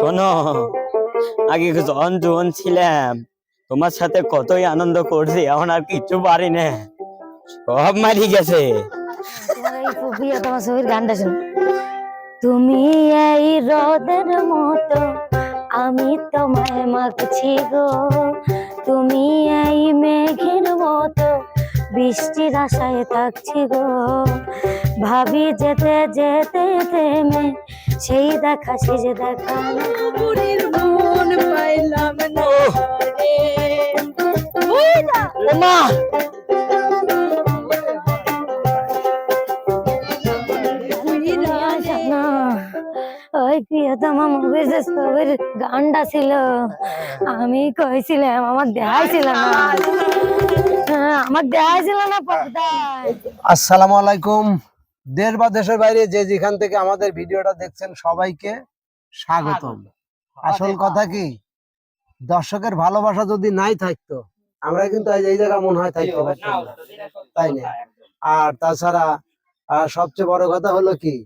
শোনো, আগে জন জন ছিলাম। তোমার সাথে কতই আনন্দ করছি, এখন আর কিচ্ছু পারি না। সব মারি গেছে। তোমার ছবির গানটা শুন। তুমি এই রোদের মতো আমি তোমায় মাখছি গো। তুমি এই মেঘের মতো বৃষ্টির আশায় থাকছি গো। ভাবি যেতে যেতে থেমে সেই দেখা সে যে দেখা। মন পাইলাম না ওই প্রিয়তমা মুভির যে ছবির গানটা ছিল আমি কইছিলাম আমার দেখাই ছিল না। হ্যাঁ, আমার দেখাই ছিল না পর্দায়। আসসালামু আলাইকুম। দেশ বা দেশের বাইরে যে যেখান থেকে আমাদের ভিডিওটা দেখছেন সবাইকে স্বাগতম। আসল কথা কি? দর্শকের ভালোবাসা যদি নাই থাকতো আমরা কিন্তু এই জায়গা মনে হয় থাকতে পারতাম তাই না? আর তাছাড়া সবচেয়ে বড় কথা হলো কি?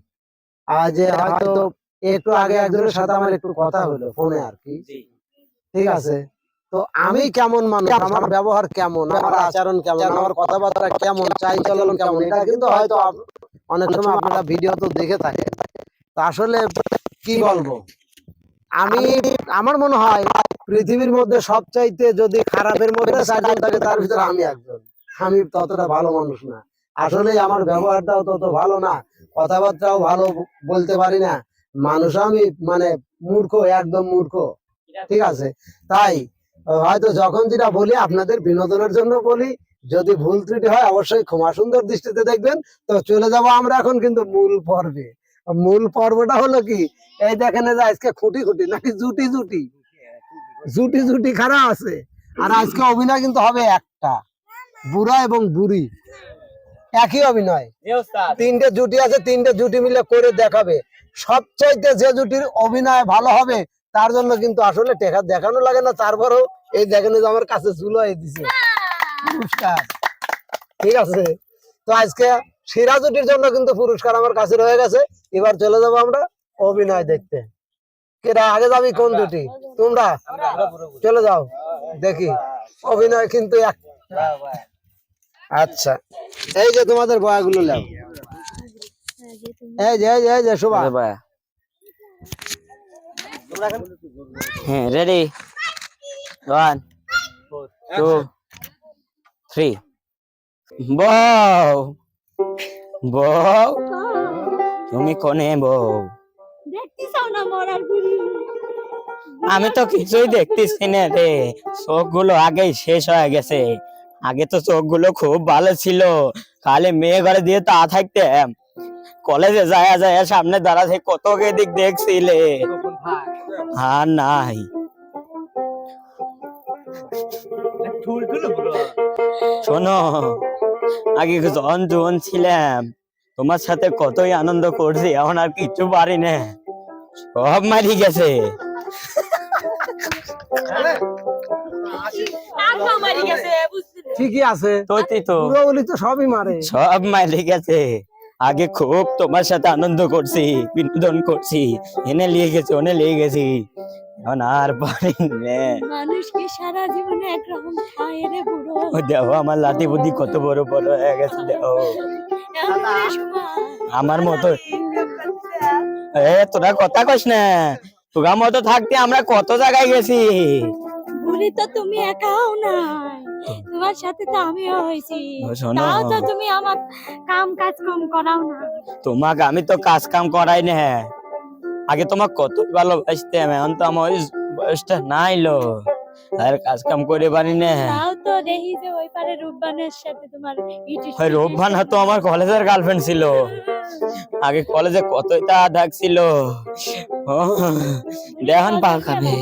যে হয়তো একটু আগে একজনের সাথে আমার একটু কথা হলো ফোনে আর কি। ঠিক আছে? তো আমি কেমন মানুষ? আমার ব্যবহার কেমন? আমার আচরণ কেমন? আমার কথাবার্তা কেমন? চাই চলন কেমন? এটা কিন্তু হয়তো অনেক সময় আপনারা ভিডিও তো দেখে থাকেন। তো আসলে কি বলব? আমি আমার মনে হয় পৃথিবীর মধ্যে সবচাইতে যদি খারাপের মধ্যে চারজন থাকে তার ভিতরে আমি একজন। আমি ততটা ভালো মানুষ না। আসলে আমার ব্যবহারটাও তত ভালো না। কথাবার্তাও ভালো বলতে পারি না। মানুষ আমি মানে মূর্খ একদম মূর্খ। ঠিক আছে? তাই হয়তো যখন যেটা বলি আপনাদের বিনোদনের জন্য বলি যদি ভুল ত্রুটি হয় অবশ্যই ক্ষমা সুন্দর দৃষ্টিতে দেখবেন। তো চলে যাব আমরা এখন কিন্তু মূল পর্বে। মূল পর্বটা হলো কি? এই দেখেন যে আজকে খুঁটি খুঁটি নাকি জুটি জুটি? জুটি জুটি খারাপ আছে। আর আজকে অভিনয় কিন্তু হবে একটা। বুড়া এবং বুড়ি। একই অভিনয়। তিনটে জুটি আছে তিনটে জুটি মিলে করে দেখাবে। সবচাইতে যে জুটির অভিনয় ভালো হবে তার জন্য কিন্তু আসলে টেকা দেখানো লাগে না। তারপরেও এই দেখেন যে আমার কাছে ঝুলাই দিছে। পুরস্কার। ঠিক আছে? তো আজকে সেরা জুটির জন্য কিন্তু পুরস্কার আমার কাছে রয়ে গেছে। এবার চলে যাব আমরা অভিনয় দেখতে। কেরা আগে যাবি কোন জুটি? তোমরা? চলে যাও দেখি। অভিনয় কিন্তু এক আচ্ছা। এই যে তোমাদের বয়াগুলো নাও। এই যে এই যে এই যে শোভা। বায়া। হ্যাঁ রেডি ওয়ান টু থ্রি বউ বউ তুমি কোনে বউ? আমি তো কিছুই দেখতেছি না রে। চোখগুলো আগেই শেষ হয়ে গেছে। আগে তো চোখগুলো খুব ভালো ছিল। খালি মেয়ে ঘরে দিয়ে তা থাকতাম। কলেজে যায় যায় সামনে দাঁড়া থেকে কত কে দিক দেখছিলে? আর নাই। শোনো আগে জন জন ছিলাম তোমার সাথে কতই আনন্দ করছি এখন আর কিচ্ছু পারি না। সব মারি গেছে। ঠিকই আছে। তো। বলি তো সবই মারে। সব মারি গেছে। আগে খুব তোমার সাথে আনন্দ করছি বিনোদন করছি এনে নিয়ে গেছি ওনে নিয়ে গেছি। আর পারি মানুষকে সারা জীবনে একরকম খায় রে বুড়ো। ও দেখো আমার লাতি বুদ্ধি কত বড় বড় হয়ে গেছে দেখো। আমার মতো এ তোরা কথা কস না। তোরা মতো থাকতে আমরা কত জায়গায় গেছি? বুড়ি তো তুমি একাও না তোমার সাথে তো আমিও হয়েছি। তাও তো তুমি আমার কাম কাজ কম করাও না। তোমাকে আমি তো কাজ কাম করাই না। আগে তোমাক কত ভালোবাসতাম এখন তো আমার ওই বয়সটা নাইলো আর কাজ কাম করে পারি না। তাও তো দেখি যে ওই পারে রূপবানের সাথে তোমার ওই রোববান হয়তো আমার কলেজের গার্লফ্রেন্ড ছিল। আগে কলেজে কতই তা ডাকছিল ও দেখান পা খাবে।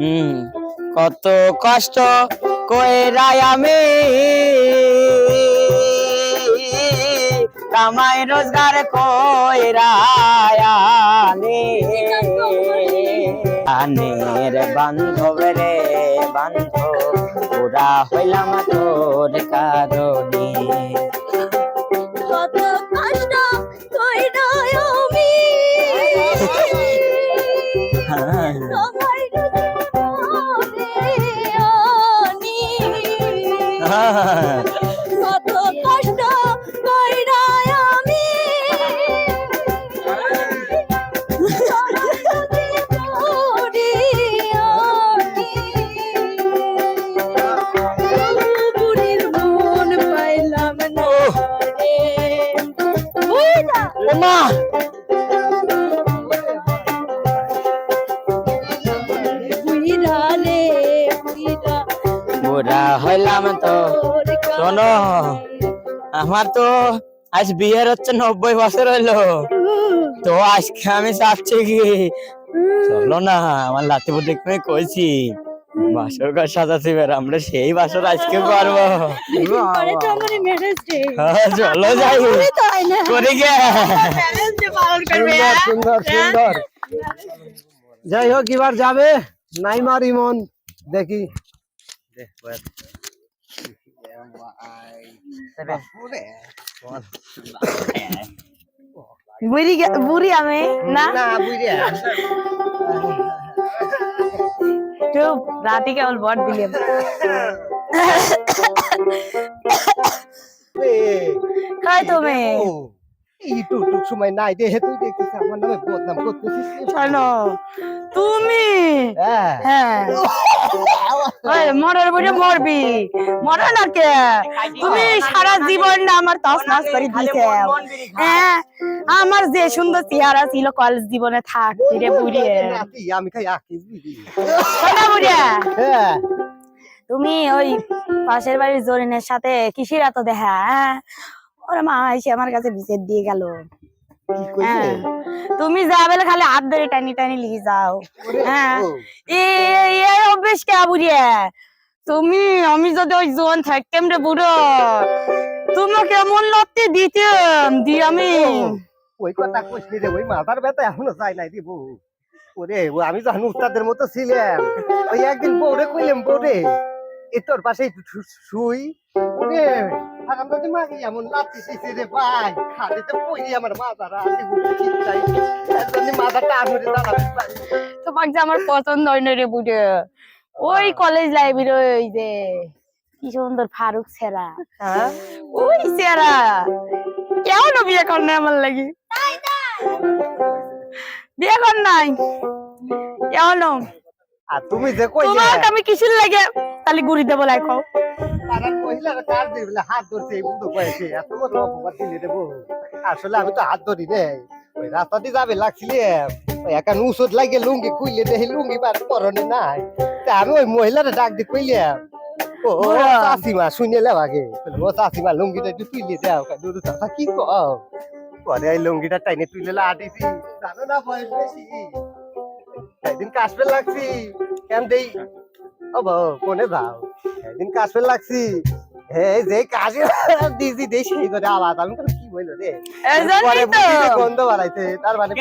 হম কত কষ্ট কইরাই আমি। কামাই রোজগার কইরাই আনে। আনের বান্ধব রে বান্ধব পুরা হইলাম তোর কারণে। কত কষ্ট কইরা হ্যাঁ। হইলাম তো। শোনো আমার তো আজ বিয়ের হচ্ছে নব্বই বছর হইল। তো আজকে আমি চাচ্ছি কি? চলো না আমার লাতি বুদ্ধি করে কইছি। বাসর ঘর সাজাচ্ছি আমরা সেই বাসর আজকে করব। পরে তো আমার ম্যারেজ ডে হ্যাঁ, চলো যাই। তাই না। করে গে। ম্যারেজ ডে পালন করবে সুন্দর সুন্দর সুন্দর। যাই হোক এবার যাবে নাইমার ইমন। দেখি। বুড়ি বুড়ি আমি না চুপ রাতে কেবল ভর দিলাম কই তুমি টুকটুক সময় নাই দে তুই দেখছিস আমার নামে বদনাম করতেছিস তুমি হ্যাঁ হ্যাঁ মরার বুঝে মরবি। মরা না কে? তুমি সারা জীবন আমার তস নস করে দিয়েছে। হ্যাঁ আমার যে সুন্দর চেহারা ছিল কলেজ জীবনে থাক, রে বুড়িয়ে আমি খাই আকিস বুড়িয়া হ্যাঁ তুমি ওই পাশের বাড়ির জরিনের সাথে কিসির এত দেখা হ্যাঁ? ওরা মা এসে আমার কাছে বিচার দিয়ে গেল। তুমি যা বলে খালি হাত ধরে টানি টানি লিখে যাও। হ্যাঁ এই অভ্যেস কে বুড়িয়ে তুমি আমি যদি ওই জোন থাকতাম রে বুড়ো তোমাকে এমন লড়তে দিতাম দি আমি। ওই কথা কইছি রে ওই মাথার ব্যথা এখনও যায় নাই দিব ওরে ও আমি যখন উস্তাদের মতো ছিলাম ওই একদিন বউরে কইলাম বউরে এ তোর পাশে শুই। ওরে যদি মাগি এমন রে ভাই খালিতে আমার মাথাটা দাঁড়াবে তোমাকে যে আমার পছন্দ হয় না রে বুড়ো। ওই কলেজ লাইব্রেরি ওই যে কি সুন্দর ফারুক ছেড়া হ্যাঁ। ওই ছেড়া কেমন বিয়ে কর না আমার লাগি? বিয়ে কর নাই? কেমন আর তুমি যে কইলে তোমাকে আমি কিসের লাগে? তাহলে গুড়ি দেবো লাইকো হাত ধরছে এত আসলে আমি তো হাত ধরি নাই ওই রাস্তা দিয়ে যাবে লাগছিলে ওই একা উসুদ লাগে লুঙ্গি কুইলে দেখি লুঙ্গি বার পরনে নাই। তা আমি ওই মহিলাটা ডাক দিয়ে কইলাম ও। চাষিমা আগে। ও চাষিমা লুঙ্গিটা একটু তুইলে দাও। দুধ চাষা কি কও? পরে ওই লুঙ্গিটা টাইনে তুইলে আটিছি জানো না বয়স বেশি? একদিন কাশপে লাগছি। কেন দেই? ও কোনে যাও? একদিন কাশপে লাগছি। এই যে কাশে দিদি দেই সেই করে আওয়াজ আমি বললাম, কি বইলো রে? পরে বুঝি গন্ধ বাড়াইছে তার মানে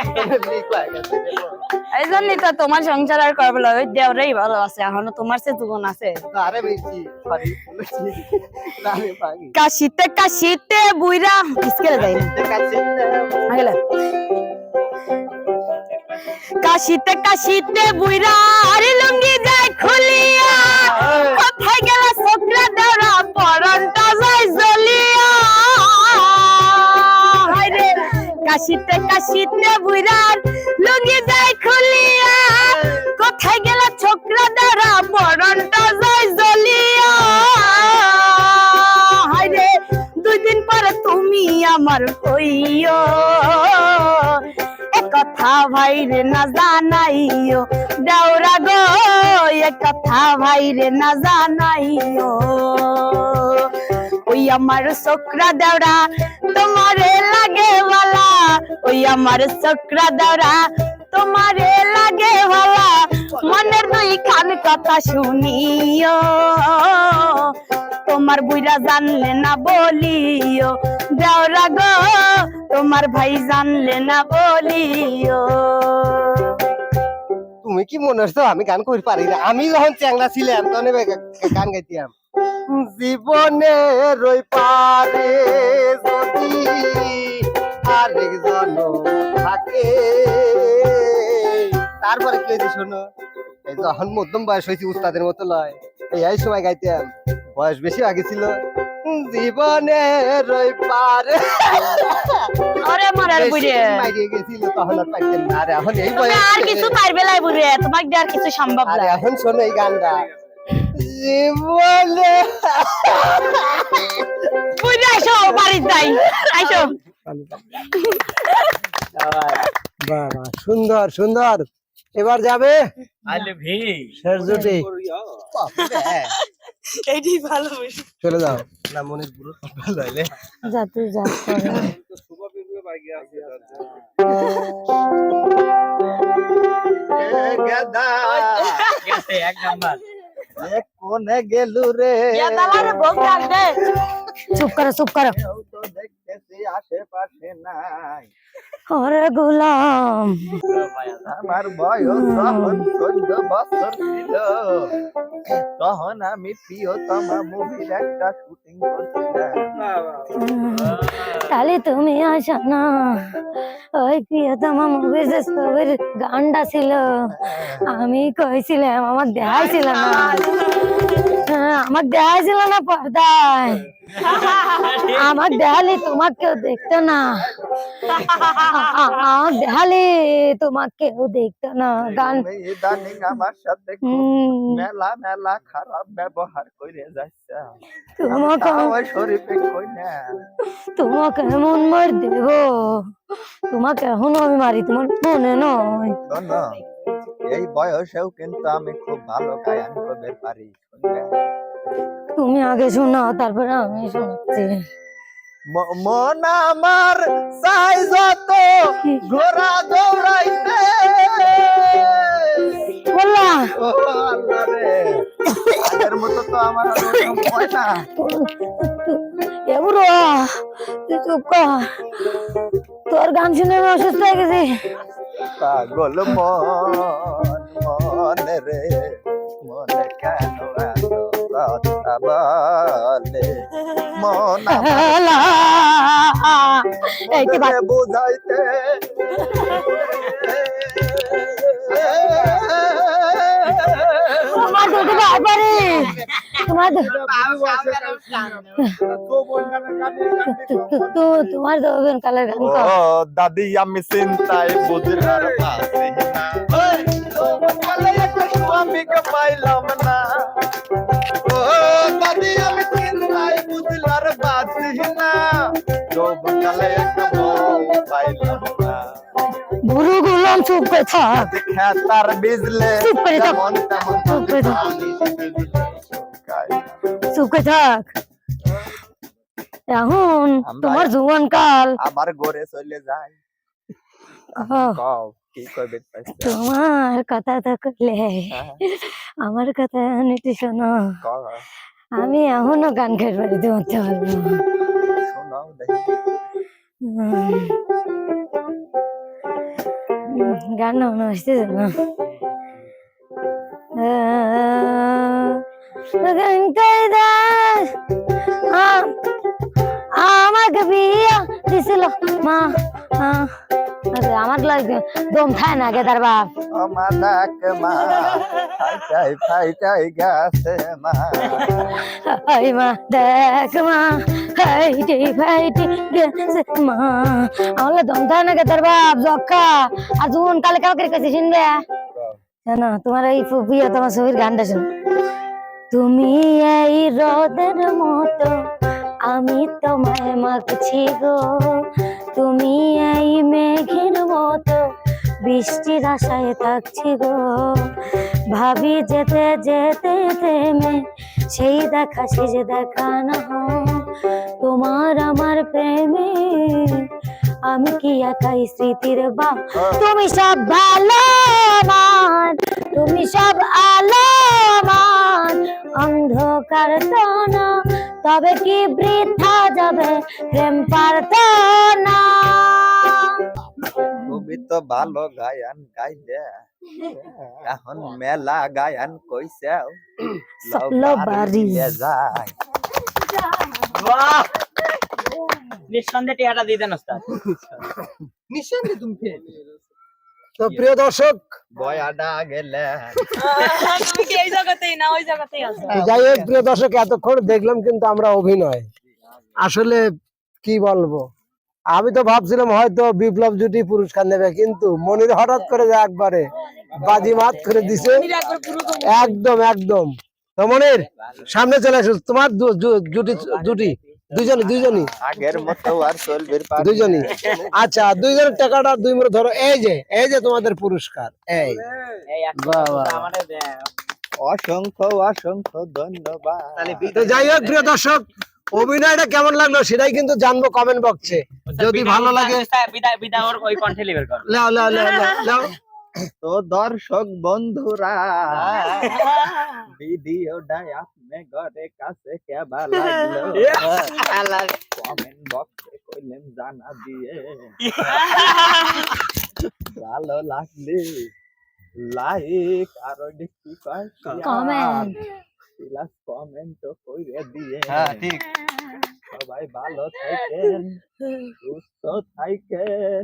লিক গেছে রে বউ। এই জন্যই তো তোমার সংসার আর করবে না, ওই দেওরাই ভালো আছে এখনও তোমার সে জীবন আছে। আরে বেশি কাশিতে কাশিতে বুইরা স্কেলে যাই না। কাশিতে কাশিতে বুইরা আরে লুঙ্গি যায় খুলিয়া। কোথায় গেল ছোকরা পরনটা যায় জ্বলিয়া। হায়রে কাশিতে কাশিতে বুইরা লুঙ্গি যায় খুলিয়া। কোথায় গেল ছোকরা দাঁড়া পরনটা যায় জ্বলিয়া। হায়রে দুই দিন পরে তুমি আমার হইও এ কথা ভাইরে না জানাইও। দেওরা গো কথা ভাইরে না জানাইও। ওই আমার চোকরা দেওরা, তোমারে লাগে ভালা। ওই আমার চোকরা দেওরা, তোমারে লাগে ভালা। মনের দুই খান কথা শুনিও। তোমার বুইরা জানলে না বলিও। দেওরা গো তোমার ভাই জানলে না বলিও। তুমি কি মনে হচ্ছে আমি গান করি পারি না। আমি যখন চ্যাংলা ছিলাম তখন গান গাইতাম। জীবনে রই পারে যদি আরেকজন থাকে। তারপরে কি হয়েছে শোনো? যখন মধ্যম বয়স হয়েছে, উস্তাদের মতো লয় এই সময় গাইতাম। বয়স বেশি আগে ছিল। জীবনের রই পারে। মরার বেশি বুড়ে। মাইরে গেছিল তখন আর পাইতেন না। আর এখন এই তুমি আর কিছু পারবে লাই বুড়ে তোমাকে দিয়ে আর কিছু সম্ভব না। এখন শোনো এই গানটা। জীবনে বাড়ির যাই। আইসো। বাহ বাহ সুন্দর সুন্দর। এবার যাবে? আলে ভি শেষ জুটি। এইটাই ভালোবাসি। চলে যাও। না মনের পুরো ভালো হইলে। যা তুই যা গাদা গেছে এক নাম্বার এ কোনে গেলু রে চুপ করো চুপ করো। আশেপাশে নাই ওরে গোলাম আমার বয়স তখন চোদ্দ বছর ছিল তখন আমি প্রিয়তমা মুভির একটা শুটিং করছিলাম তাহলে তুমি আসো না। ওই প্রিয়তমা মুভির যে ছবির গানটা ছিল। আমি কইছিলাম আমার দেখাই ছিল না। হ্যাঁ, আমার দেখাই ছিল না পর্দায়। আমার দেখালে তোমার কেউ দেখতো না। আমার দেখালে তোমার কেউ দেখতো না। গান আমার সাথে মেলা মেলা খারাপ ব্যবহার করে যাচ্ছে। তোমাকে তোমাকে এমন মার দেব তোমাকে এখন আমি মারি তোমার মনে নয় এই বয়সেও কিন্তু আমি খুব ভালো গায়ন করতে পারি তুমি আগে শোনাও তারপরে আমি শোনাচ্ছি ম- মন আমার চাই যত ঘোড়া দৌড়াইতে বললা আল্লাহ রে আগের মতো তো আমার হয় না এগুলো তুই চুপ কর। তোর গান শুনে আমি অসুস্থ হয়ে গেছি। পাগল মন রে মনে কেন কথা বলে? মন বুঝাইতে। দুটো ব্যাপারে তোমার তু- তু- তু- কালের গান ও দাদি, আমি চিন্তায় বুঝলার পাচ্ছি না। বলে পাইলাম না। ও দাদি, আমি চিন্তায় বুঝলার পাচ্ছি না। যৌবনকালে একটা বউ গুলাম চুপ করে থাক। খেতার বিজলে চুপ করে থাক। চুপ করে থাক। চুপ করে থাক। এখন তোমার জুয়ান কাল ঘরে চলে যায় তোমার কথা তো করলে আমার কথা একটু শোনো। আমি এখনও গান খেতে পারি তোমার তো পারব শোনাও দেখি। গান না মনে আসতেছে না আমাকে বিয়া দিছিল মা আমার লাগে দম খায় না গেদার বাপ। আমার ডাক মা ফাইটাই ফাইটাই গেছে মা। হাই মা দেখ মা হাইটি ফাইটি গেছে মা। আমার দম খায় না কালকে কাছে তোমার এই তোমার গানটা তুমি এই রোদের মতো আমি তোমায় মাখছি গো। তুমি এই মেঘের মতো বৃষ্টির আশায় থাকছি গো। ভাবি যেতে যেতে, থেমে সেই দেখা শেষ দেখা না হয়। তোমার আমার প্রেমে আমি কি একাই স্মৃতির বাপ তুমি সব ভালো মান তুমি সব আলো মান অন্ধকার তো না তবে কি বৃথা যাবে প্রেম পারতো না তুমি তো ভালো গায়ান গাইলে এখন মেলা গায়ান কইছে। যায়। বাহ! নিঃসন্দেহে টিয়াটা দিয়ে দেন ওস্তাদ। নিঃসন্দেহে তুমি তো প্রিয় দর্শক বয়াডা গেলে। তুমি কি এই জায়গাতেই না ওই জায়গাতেই আছো। যাই হোক প্রিয় দর্শক এতক্ষণ দেখলাম কিন্তু আমরা অভিনয়। আসলে কি বলব? আমি তো ভাবছিলাম হয়তো বিপ্লব জুটি পুরস্কার নেবে কিন্তু মনির হঠাৎ করে যে একবারে বাজি মাত করে দিছে। একদম একদম। তো মনির সামনে চলে আসো। তোমার জুটি জুটি দুজনই দুজনই। আগের মতো আর চলবে দুজনই। আচ্ছা দুইজনের টাকাটা দুই মিনিট ধরো। এই যে এই যে তোমাদের পুরস্কার। এই। বাহ। অসংখ্য অসংখ্য ধন্যবাদ। তো যাই হোক প্রিয় দর্শক অভিনয়টা কেমন লাগল সেটাই কিন্তু জানব কমেন্ট বক্সে যদি ভালো লাগে বিদায় বিদায় ওর ওই কণ্ঠে লিভার কর। লাও লাও লাও লাও, লাও। তো দর্শক বন্ধুরা ভিডিওটা আপনি ঘরে কাছে কেবা লাগল? কমেন্ট বক্সে কইলেন জানা দিয়ে। ভালো লাগলে লাইক আর কি কয় Comment. প্লাস কমেন্ট কইরে দিয়ে। হ্যাঁ ঠিক। সবাই ভালো থাকেন সুস্থ থাকেন।